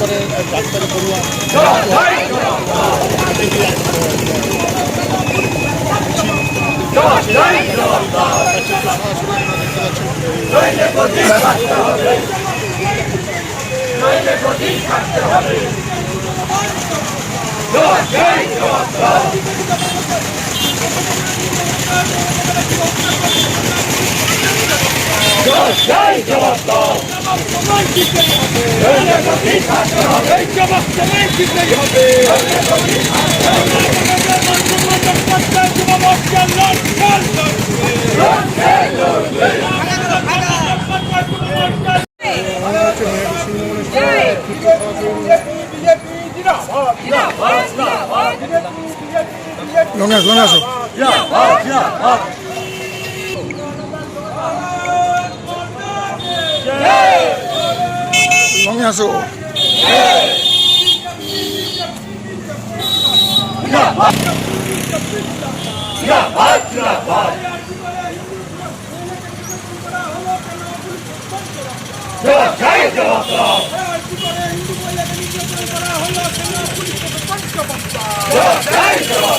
করে ডাক্তারি পড়ুয়া হচ্ছে আসো লঙ্গে আসো লঙ্গে আসো হচ্ছে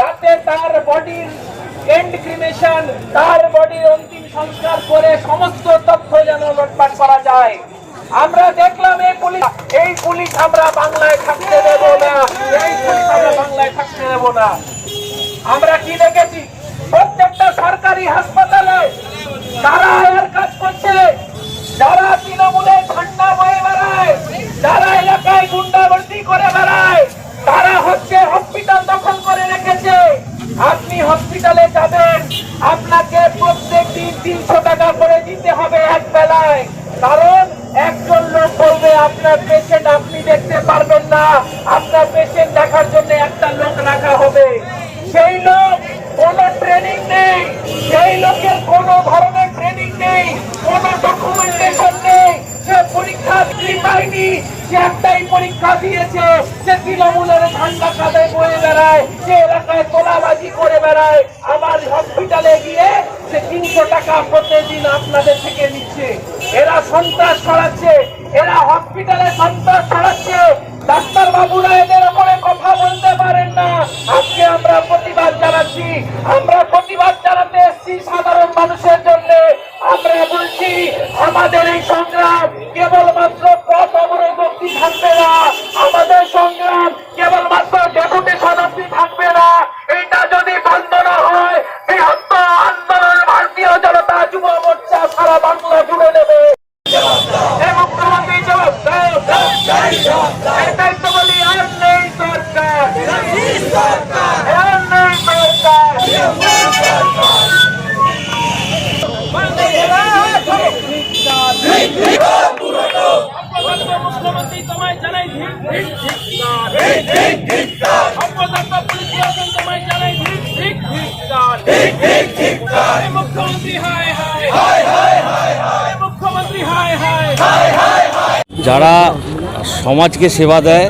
যাতে তার বডির এন্ড ক্রিমেশন তার বডির অন্তিম সংস্কার করে সমস্ত তথ্য যেন লোটপাট করা যায়। আমরা দেখলাম এই পুলিশ এই পুলিশ আমরা বাংলায় থাকতে দেব না। এই পুলিশ আমরা বাংলায় থাকতে দেব না। আমরা কি দেখেছি? প্রত্যেকটা সরকারি হাসপাতালে তারা এর কাজ করছে যারা তৃণমূলে ঠান্ডা বয়ে বেড়ায় যারা এলাকায় গুন্ডাগর্দি করে বেড়ায় তারা হচ্ছে হসপিটাল দখল করে রেখেছে আপনি হসপিটালে যাবেন আপনাকে প্রত্যেক দিন তিনশো টাকা করে দিতে হবে এক বেলায়। কারণ একজন লোক বলবে, আপনার পেশেন্ট আপনি দেখতে পারবেন না। আপনার পেশেন্ট দেখার জন্য একটা লোক রাখা হবে। সেই লোক কোনো ট্রেনিং নেই। সেই লোকের কোনো ধরনের ট্রেনিং নেই। কোনো ডকুমেন্টেশন নেই। সে পরীক্ষা পায়নি সে একটাই পরীক্ষা দিয়েছে সে তৃণমূলের ঠান্ডা কাঁধে বয়ে বেড়ায়। সে এলাকায় তোলাবাজি করে বেড়ায় আবার হসপিটালে গিয়ে সে তিনশো টাকা প্রতিদিন আপনাদের থেকে নিচ্ছে। এরা সন্ত্রাস ছড়াচ্ছে, এরা হসপিটালে সন্ত্রাস ছড়াচ্ছে। ডাক্তার বাবুরা এদের ওপরে কথা বলতে পারেন না। আজকে আমরা প্রতিবাদ জানাচ্ছি। আমরা প্রতিবাদ জানাতে এসেছি সাধারণ মানুষের জন্য। আমরা বলছি, আমাদের এই সংগ্রাম কেবলমাত্র যারা সমাজকে সেবা দেয়,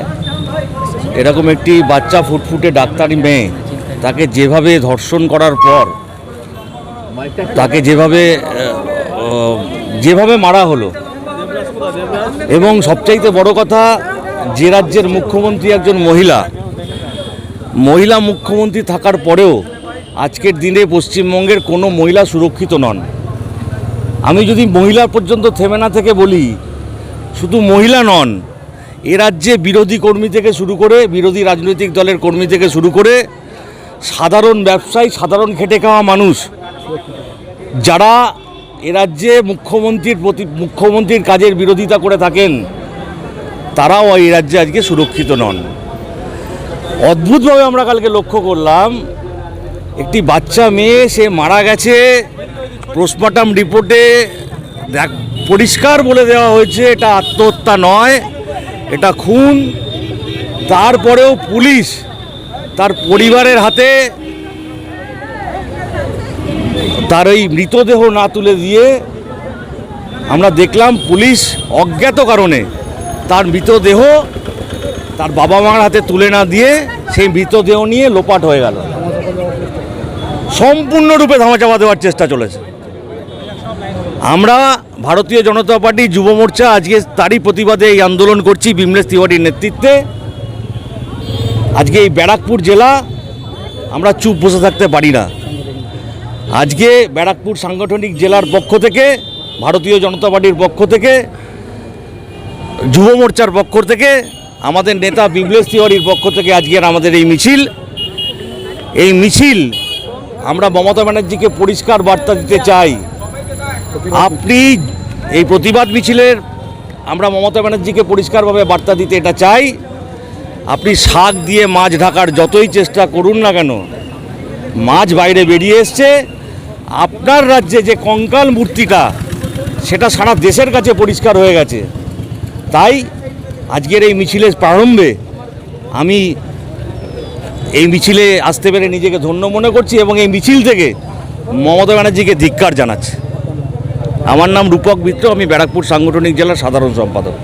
এরকম একটি বাচ্চা ফুটফুটে ডাক্তারি মেয়ে, তাকে যেভাবে ধর্ষণ করার পর, তাকে যেভাবে যেভাবে মারা হলো। এবং সবচাইতে বড় কথা, যে রাজ্যের মুখ্যমন্ত্রী একজন মহিলা মহিলা মুখ্যমন্ত্রী থাকার পরেও আজকের দিনে পশ্চিমবঙ্গের কোনো মহিলা সুরক্ষিত নন। আমি যদি মহিলা পর্যন্ত থেমে না থেকে বলি, শুধু মহিলা নন, এ রাজ্যে বিরোধী কর্মী থেকে শুরু করে, বিরোধী রাজনৈতিক দলের কর্মী থেকে শুরু করে, সাধারণ ব্যবসায়ী, সাধারণ খেটে খাওয়া মানুষ, যারা এ রাজ্যে মুখ্যমন্ত্রীর প্রতি, মুখ্যমন্ত্রীর কাজের বিরোধিতা করে থাকেন, তারাও এই রাজ্যে আজকে সুরক্ষিত নন। অদ্ভুতভাবে আমরা কালকে লক্ষ্য করলাম, একটি বাচ্চা মেয়ে, সে মারা গেছে, পোস্টমর্টম রিপোর্টে দেখ, পরিষ্কার বলে দেওয়া হয়েছে, এটা আত্মহত্যা নয়, এটা খুন। তারপরেও পুলিশ তার পরিবারের হাতে তার ওই মৃতদেহ না তুলে দিয়ে আমরা দেখলাম পুলিশ অজ্ঞাত কারণে তার মৃতদেহ তার বাবা মার হাতে তুলে না দিয়ে সেই মৃতদেহ নিয়ে লোপাট হয়ে গেল। সম্পূর্ণরূপে ধামাচাপা দেওয়ার চেষ্টা চলেছে। আমরা ভারতীয় জনতা পার্টি যুব মোর্চা আজকে তারই প্রতিবাদে এই আন্দোলন করছি বিমলেশ তিওয়ারির নেতৃত্বে। আজকে এই ব্যারাকপুর জেলা আমরা চুপ বসে থাকতে পারি না। আজকে ব্যারাকপুর সাংগঠনিক জেলার পক্ষ থেকে, ভারতীয় জনতা পার্টির পক্ষ থেকে, যুব মোর্চার পক্ষ থেকে, আমাদের নেতা বিমলেশ তিওয়ারির পক্ষ থেকে আজকের আমাদের এই মিছিল। এই মিছিল আমরা মমতা ব্যানার্জিকে পরিষ্কার বার্তা দিতে চাই। আপনি এই প্রতিবাদ মিছিলের আমরা মমতা ব্যানার্জিকে পরিষ্কারভাবে বার্তা দিতে এটা চাই। আপনি শাক দিয়ে মাছ ঢাকার যতই চেষ্টা করুন না কেন মাছ বাইরে বেরিয়ে এসছে। আপনার রাজ্যে যে কঙ্কাল মূর্তিটা, সেটা সারা দেশের কাছে পরিষ্কার হয়ে গেছে। তাই আজকের এই মিছিলের প্রারম্ভে আমি এই মিছিলে আসতে পেরে নিজেকে ধন্য মনে করছি এবং এই মিছিল থেকে মমতা ব্যানার্জিকে ধিক্কার জানাচ্ছি। আমার নাম রূপক মিত্র, আমি ব্যারাকপুর সাংগঠনিক জেলার সাধারণ সম্পাদক।